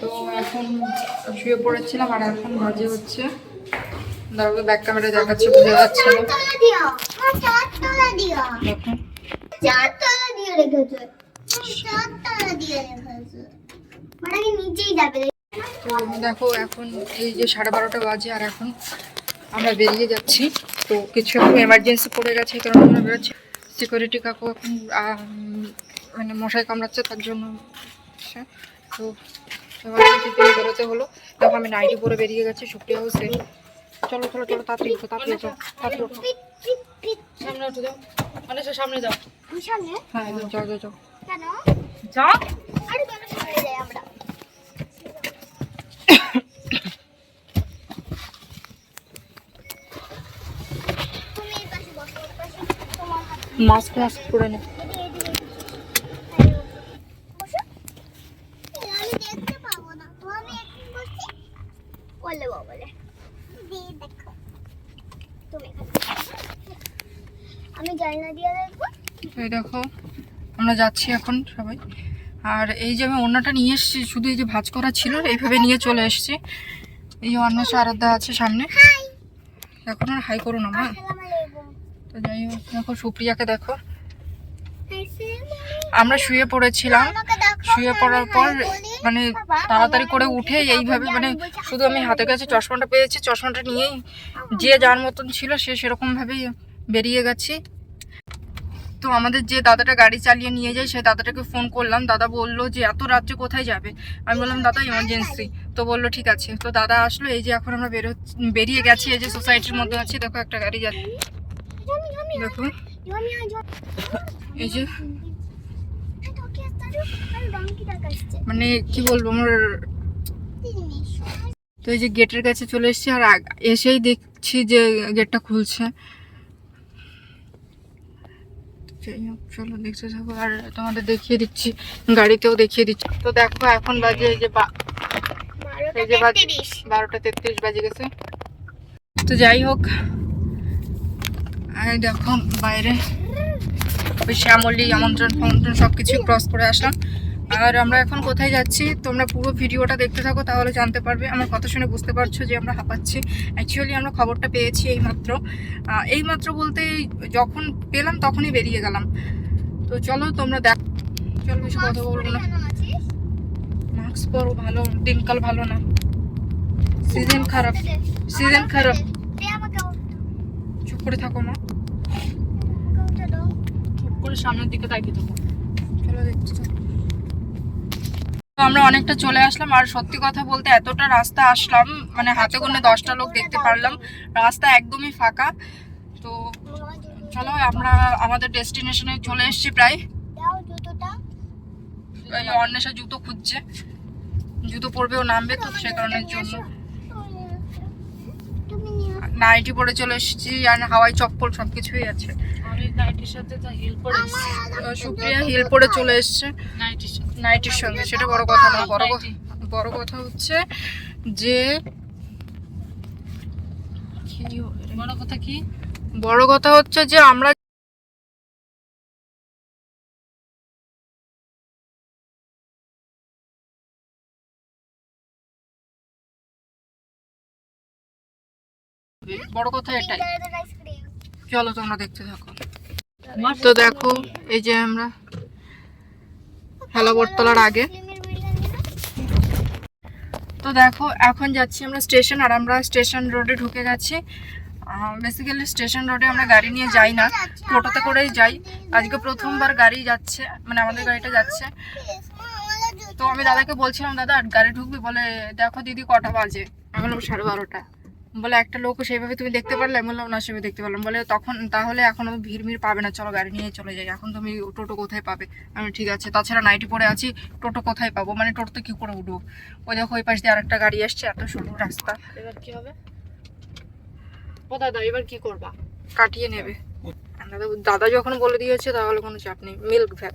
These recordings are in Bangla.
তো এখন শুয়ে পড়েছিলাম আর এখন বাজে হচ্ছে। দাঁড়াবে ব্যাক ক্যামেরা দেখাচ্ছে, বোঝা যাচ্ছে দেখো, এখন এই যে সাড়ে বারোটা বাজে আর এখন আমরা বেরিয়ে যাচ্ছি। তো কিছু এখন এমার্জেন্সি পড়ে গেছে কারণে আমরা বেরোচ্ছি। সিকিউরিটি কাকু এখন মানে মশাই কামড়াচ্ছে, তার জন্য তো বেরোতে হলো। দেখো আমি নাইটি পরে বেরিয়ে গেছি সুপ্রিয়াও সেম চলো চলো চলো তাড়াতাড়ি উঠো তাড়াতাড়ি উঠো উঠো। সামনে উঠে যাও। মানে সামনে যাও। সামনে হ্যাঁ যাও যাও যাও। কেন যাও আরে কেন সামনে যাই আমরা হাত। মাস্ক মাস্ক পরে নে এদিকে, এদিকে। বসো। এই, আমি দেখতে পাবো না তো আমি এখন বসছি বলে বলে দিয়ে দেখো তুমি এখানে বসো। আমি জানলা দিয়ে দেখব এই দেখো আমরা যাচ্ছি এখন সবাই। আর এই যে আমি অন্যটা নিয়ে এসেছি শুধু এই যে ভাজ করা ছিল এইভাবে নিয়ে চলে এসেছি। এই যে অন্য আরাধ্যা আছে সামনে। এখন আর হাই করো না মা। তো যাই হোক দেখো সুপ্রিয়াকে দেখো। আমরা শুয়ে পড়েছিলাম। শুয়ে পড়ার পর মানে তাড়াতাড়ি করে উঠে এইভাবে মানে শুধু আমি হাতে কাছে চশমাটা পেয়েছি চশমাটা নিয়েই যে যার মতন ছিল সে সেরকমভাবেই বেরিয়ে গেছি। তো আমাদের যে দাদাটা গাড়ি চালিয়ে নিয়ে যায় সেই দাদাটাকে ফোন করলাম। দাদা বলল যে, এত রাত্রে কোথায় যাবে? আমি বললাম, দাদা ইমার্জেন্সি তো বলল, ঠিক আছে। তো দাদা আসলো, এই যে এখন আমরা বেরো বেরিয়ে গেছি, এই যে সোসাইটির মধ্যে আছি। দেখো একটা গাড়ি যাচ্ছে। দেখো। এই যে। মানে কি বলব, আমার তো এই যে গেটের কাছে চলে এসেছি, আর এসেই দেখছি যে গেটটা খুলছে। যাই হোক, চলো দেখতে থাকো আর তোমাদের দেখিয়ে দিচ্ছি গাড়িতেও দেখিয়ে দিচ্ছি। তো দেখো এখন বাজে এই যে এই যে বাজে বারোটা তেত্রিশ। বাজে গেছে। তো যাই হোক আর দেখো বাইরে ওই শ্যামলি আমন্ত্রণ ফমন্ত্রণ সব কিছু ক্রস করে আসলাম। আর আমরা এখন কোথায় যাচ্ছি? তোমরা পুরো ভিডিওটা দেখতে থাকো তাহলে জানতে পারবে। আমার কথা শুনে বুঝতে পারছ যে আমরা হাঁপাচ্ছি। অ্যাকচুয়ালি আমরা খবরটা পেয়েছি এইমাত্র। এইমাত্র বলতে যখন পেলাম তখনই বেরিয়ে গেলাম। তো চলো তোমরা দেখ চলো বেশি কথা বলব না। মাস্ক পরো ভালো। দিনকাল ভালো না। সিজন খারাপ। সিজন খারাপ। চুপ করে থাকো মা। চুপ করে সামনের দিকে তাকিয়ে থাকো। চলো দেখতে থাকো। তো আমরা অনেকটা চলে আসলাম। আর সত্যি কথা বলতে এতটা রাস্তা আসলাম মানে হাতে গোনে দশটা লোক দেখতে পারলাম। রাস্তা একদমই ফাঁকা। তো চলো, আমরা আমাদের ডেস্টিনেশনে চলে এসেছি প্রায়। অন্বেষা জুতো খুঁজছে। জুতো পরবে ও নামবে তো, সে কারণের জন্য। নাইটি পরে চলে এসেছি আর হাওয়াই চপ্পল সব কিছুই আছে। আমি নাইটির সাথে তো হিল পরে সুপ্রিয়া হিল পরে চলে এসছে। নাইটির সঙ্গে সেটা বড় কথা না বড় বড় কথা হচ্ছে যে? বড় কথা কি? বড় কথা হচ্ছে যে আমরা বড় কথা এটাই। আইসক্রিম চলো তোমরা দেখতে থাকো। তো দেখো এই যে আমরা হেলা বটতলার আগে। তো দেখো এখন যাচ্ছি আমরা স্টেশন আর আমরা স্টেশন রোডে ঢুকে গেছি। বেসিক্যালি স্টেশন রোডে আমরা গাড়ি নিয়ে যাই না। টোটোতে করেই যাই। আজকে প্রথমবার গাড়ি যাচ্ছে মানে আমাদের গাড়িটা যাচ্ছে। তো আমি দাদাকে বলছিলাম দাদা গাড়ি ঢুকবি? বলে দেখো দিদি কটা বাজে? আমি বললাম সাড়ে বারোটা। বলে একটা লোকও সেইভাবে তুমি দেখতে পারলে? আমি বললাম না সেভাবে দেখতে পারলাম। বলে তখন তাহলে এখন ভিড় ভিড় পাবে না। চলো গাড়ি নিয়ে চলে যাই। এখন তুমি টোটো কোথায় পাবে? আমি ঠিক আছে। তাছাড়া নাইটি পরে আছি টোটো কোথায় পাবো? মানে টোটোতে কি করে উঠবো? ওই দেখো ওই পাশ দিয়ে আরেকটা গাড়ি আসছে এত সরু রাস্তা। এবার কি হবে? ও দাদা এবার কি করবা? কাটিয়ে নেবে। দাদা দাদা যখন বলে দিয়েছে তাহলে কোনো চাপ নেই। Milk van.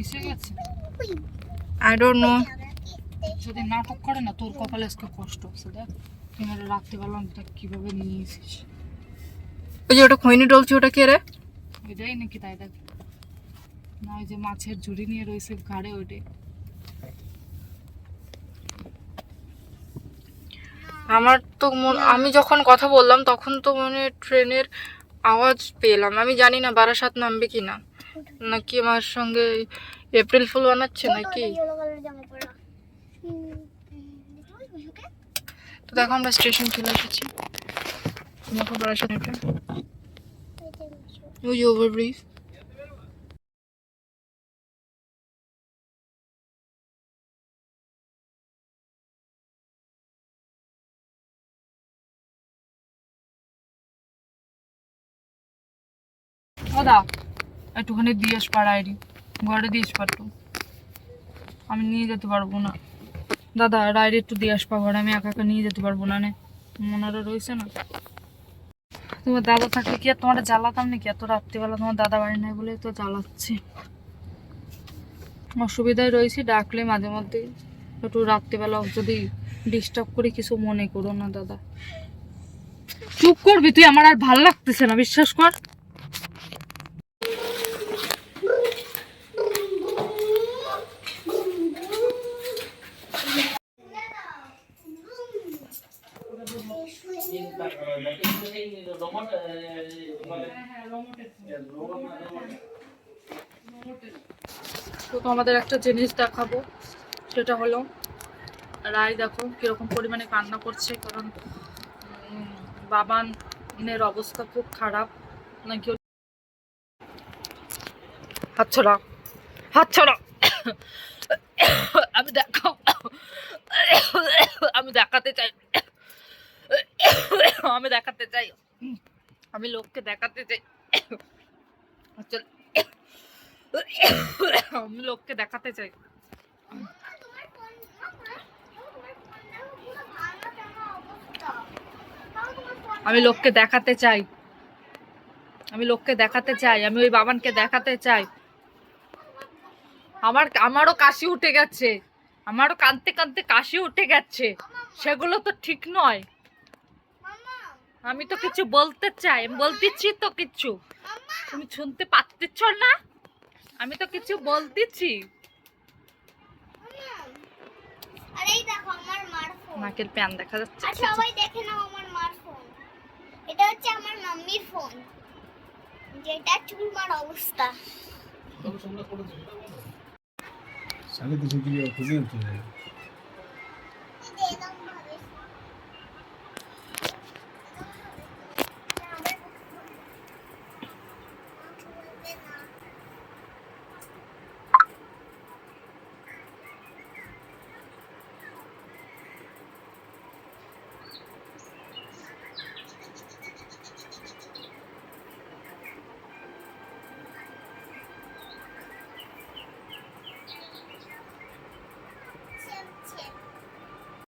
এসে গেছে। আই ডোন্ট নো যদি নাটক করে না তোর কপালে আজকে কষ্ট হচ্ছে দেখ। আমার রাখতে পারলাম দেখ কীভাবে নিয়ে এসিস ওই যে ওটা খৈনি ডলছে ওটা কে রে? এটাই নাকি তাই দেখ। না ওই যে মাছের ঝুড়ি নিয়ে রয়েছে ঘাড়ে ওইটাই আমার তো মন- আমি যখন কথা বললাম তখন তো মানে ট্রেনের আওয়াজ পেলাম। আমি জানি না বারাসাত নামবে কি না নাকি আমার সঙ্গে এপ্রিল ফুল বানাচ্ছে নাকি? তো দেখো আমরা স্টেশন চলে এসেছি। দেখো এটা দেখছ। ওই ওভারব্রিজ একটুখানি দিয়ে আসবার ডায়েরি ঘরে দিয়ে একটু আমি নিয়ে যেতে পারব না। দাদা ডায়েরি একটু দিয়ে আসবা ঘরে, আমি একা একা নিয়ে যেতে পারব না নে। মনারা রয়েছে না। তোমার দাদা থাকলে কি আর তোমার জ্বালাতাম নাকি? এত রাত্রিবেলা তোমার দাদা বাড়ি নাই বলে তো জ্বালাচ্ছি। অসুবিধায় রয়েছি, ডাকলে মাঝে মধ্যে একটু রাত্রিবেলা যদি ডিস্টার্ব করি, কিছু মনে করো না দাদা। চুপ করবি তুই, আমার আর ভালো লাগতেছে না, বিশ্বাস কর। তো তোমাদের একটা জিনিস দেখাবো, সেটা হলো রায় দেখো কীরকম পরিমাণে কান্না করছে, কারণ বাবানের অবস্থা খুব খারাপ, নাকি হাত ছড়া আমি দেখাও আমি দেখাতে চাই, আমি দেখাতে চাই, আমি লোককে দেখাতে চাই। লোককে দেখাতে চাই। আমি লোককে দেখাতে চাই। আমি লোককে দেখাতে চাই। আমি ওই বাবানকে দেখাতে চাই। আমার আমারও কাশি উঠে গেছে। আমারও কাঁদতে কাঁদতে কাশি উঠে গেছে। সেগুলো তো ঠিক নয়। আমি তো কিছু বলতে চাই আমি বলতেছি তো কিছু। তুমি শুনতে পাচ্ছ না? আমি তো কিছু বলতেছি। মামা। আর এই দেখো আমার মার ফোন নাকের প্যান দেখা যাচ্ছে সবাই দেখে নাও আমার মার ফোন এটা হচ্ছে আমার মাম্মির ফোন যেটা চুলমার অবস্থা। সাড়ে দুশো কিলো খুঁজে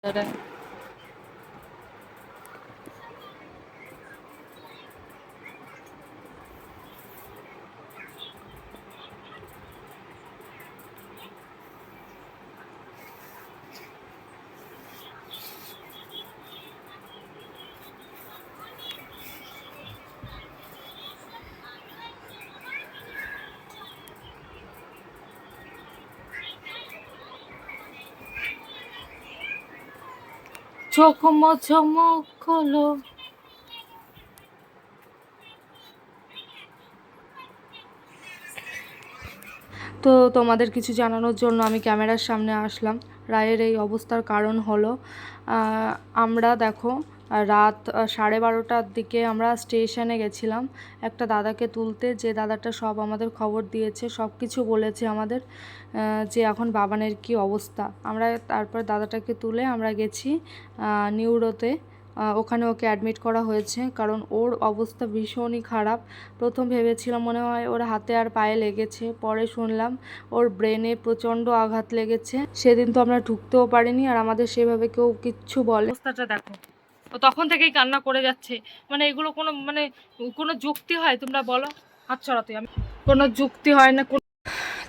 আনতে হবে চোখ হলো। তো তোমাদের কিছু জানানোর জন্য আমি ক্যামেরার সামনে আসলাম। রায়ের এই অবস্থার কারণ হলো আমরা দেখো রাত সাড়ে বারোটার দিকে আমরা স্টেশনে গেছিলাম একটা দাদাকে তুলতে। যে দাদাটা সব আমাদের খবর দিয়েছে, সব কিছু বলেছে আমাদের যে এখন বাবানের কি অবস্থা। আমরা তারপর দাদাটাকে তুলে আমরা গেছি নিউরোতে। ওখানে ওকে অ্যাডমিট করা হয়েছে, কারণ ওর অবস্থা ভীষণই খারাপ। প্রথম ভেবেছিলাম মনে হয় ওর হাতে আর পায়ে লেগেছে, পরে শুনলাম ওর ব্রেনে প্রচণ্ড আঘাত লেগেছে। সেদিন তো আমরা ঢুকতেও পারিনি, আর আমাদের সেভাবে কেউ কিচ্ছু বলে অবস্থাটা দেখো। তখন থেকেই কান্না করে যাচ্ছে। মানে এগুলো কোনো মানে কোনো যুক্তি হয়? তোমরা বলো। হাত ছড়াতে আমি কোনো যুক্তি হয় না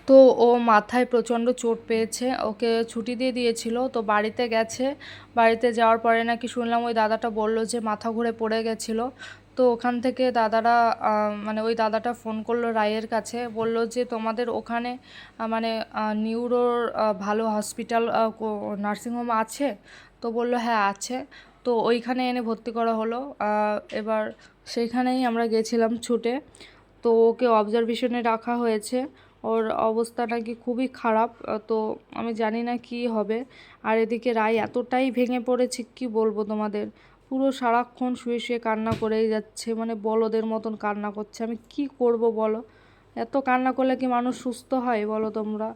তো ও মাথায় প্রচণ্ড চোট পেয়েছে। ওকে ছুটি দিয়ে দিয়েছিল, তো বাড়িতে গেছে। বাড়িতে যাওয়ার পরে নাকি শুনলাম ওই দাদাটা বলল যে মাথা ঘুরে পড়ে গেছিল। তো ওখান থেকে দাদারা মানে ওই দাদাটা ফোন করল রায়ের কাছে। বলল যে তোমাদের ওখানে মানে নিউরোর ভালো হসপিটাল নার্সিংহোম আছে? তো বলল হ্যাঁ আছে। তো ওইখানে এনে ভর্তি করা হলো। এবার সেইখানেই আমরা গেছিলাম ছুটে। তো ওকে অবজারভেশনে রাখা হয়েছে। ওর অবস্থা নাকি খুবই খারাপ। তো আমি জানি না কি হবে। আর এদিকে রায়, এতটাই ভেঙে পড়েছে, কি বলব তোমাদের? পুরো সারাক্ষণ শুয়ে শুয়ে কান্না করেই যাচ্ছে। মানে বলদের মতন কান্না করছে। আমি কি করব বলো? এত কান্না করলে কি মানুষ সুস্থ হয় বলো তোমরা?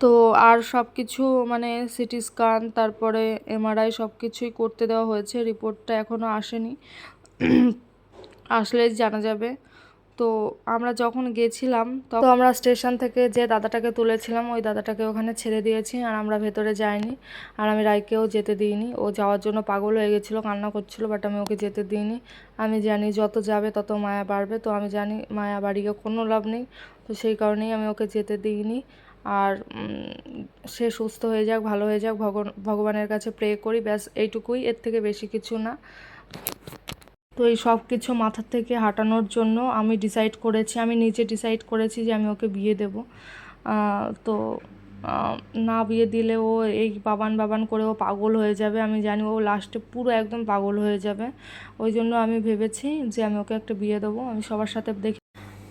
তো আর সব কিছু মানে সিটি স্ক্যান, তারপরে এমআরআই সব কিছুই করতে দেওয়া হয়েছে। রিপোর্টটা এখনও আসেনি। আসলে জানা যাবে। তো আমরা যখন গেছিলাম তো আমরা স্টেশন থেকে যে দাদাটাকে তুলেছিলাম, ওই দাদাটাকে ওখানে ছেড়ে দিয়েছি আর আমরা ভেতরে যাইনি। আর আমি রায়কেও যেতে দিইনি। ও যাওয়ার জন্য পাগল হয়ে গেছিল, কান্না করছিল বাট আমি ওকে যেতে দিইনি। আমি জানি যত যাবে তত মায়া বাড়বে। তো আমি জানি মায়া বাড়িয়ে কোনো লাভ নেই। তো সেই কারণেই আমি ওকে যেতে দিইনি। আর সে সুস্থ হয়ে যাক, ভালো হয়ে যাক ভগবান ভগবানের কাছে প্রে করি, ব্যাস এইটুকুই, এর থেকে বেশি কিছু না। তো এই সব কিছু মাথার থেকে হাঁটানোর জন্য আমি ডিসাইড করেছি, আমি নিজে ডিসাইড করেছি যে আমি ওকে বিয়ে দেব। তো না বিয়ে দিলে ও এই বাবান বাবান করে ও পাগল হয়ে যাবে, আমি জানি ও লাস্টে পুরো একদম পাগল হয়ে যাবে। ওই জন্য আমি ভেবেছি যে আমি ওকে একটা বিয়ে দেবো, আমি সবার সাথে দেখি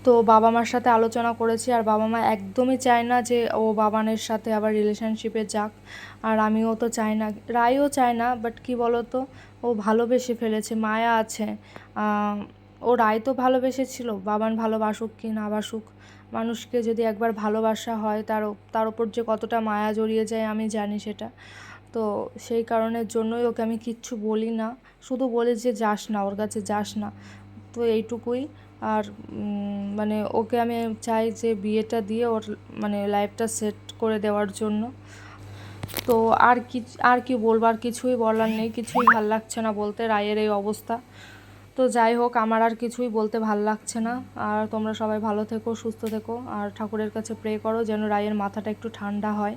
তো বাবা মার সাথে আলোচনা করেছি আর বাবা মা একদমই চায় না যে ও বাবানের সাথে আবার রিলেশনশিপে যাক। আর আমিও তো চাই না, রায়ও চায় না বাট কি বলো তো ও ভালোবেসে ফেলেছে, মায়া আছে। ও রায় তো ভালোবেসেছিল বাবান ভালোবাসুক কি না বাসুক। মানুষকে যদি একবার ভালোবাসা হয়, তার তার ওপর যে কতটা মায়া জড়িয়ে যায়, আমি জানি সেটা। তো সেই কারণের জন্যই ওকে আমি কিচ্ছু বলি না। শুধু বলি যে যাস না, ওর কাছে যাস না। তো এইটুকুই। আর মানে ওকে আমি চাই যে বিয়েটা দিয়ে ওর মানে লাইফটা সেট করে দেওয়ার জন্য। তো আর কি আর কি বলব, আর কিছুই বলার নেই, কিছুই ভালো লাগছে না বলতে, রায়ের এই অবস্থা। তো যাই হোক, আমার আর কিছুই বলতে ভালো লাগছে না। আর তোমরা সবাই ভালো থেকো, সুস্থ থেকো, আর ঠাকুরের কাছে প্রে করো যেন রায়ের মাথাটা একটু ঠান্ডা হয়,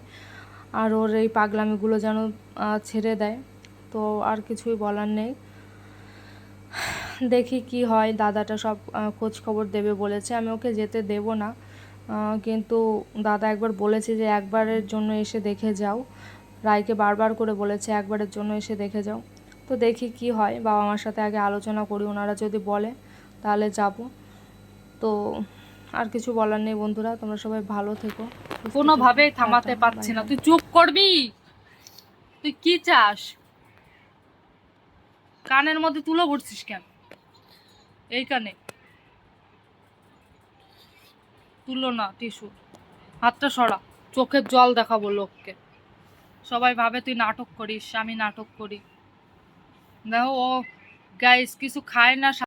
আর ওর এই পাগলামিগুলো যেন ছেড়ে দেয়। তো আর কিছুই বলার নেই। দেখি কি হয় দাদাটা সব খোঁজ খবর দেবে বলেছে আমি ওকে যেতে দেব না। কিন্তু দাদা একবার বলেছে যে একবারের জন্য এসে দেখে যাও। রায়কে বারবার করে বলেছে একবারের জন্য এসে দেখে যাও। তো দেখি কি হয় বাবা মার সাথে আগে আলোচনা করি ওনারা যদি বলে তাহলে যাব। তো আর কিছু বলার নেই বন্ধুরা তোমরা সবাই ভালো থেকো। কোনোভাবেই থামাতে পারছি না। তুই চুপ করবি? তুই কি চাস? কানের মধ্যে তুলো ভরছিস কেন? এই কানে তুলো না, টিস্যু। হাতটা সরা, চোখের জল দেখাবো লোককে। সবাই ভাবে তুই নাটক করিস, আমি নাটক করি। দেখো, ও গাইস কিছু খায় না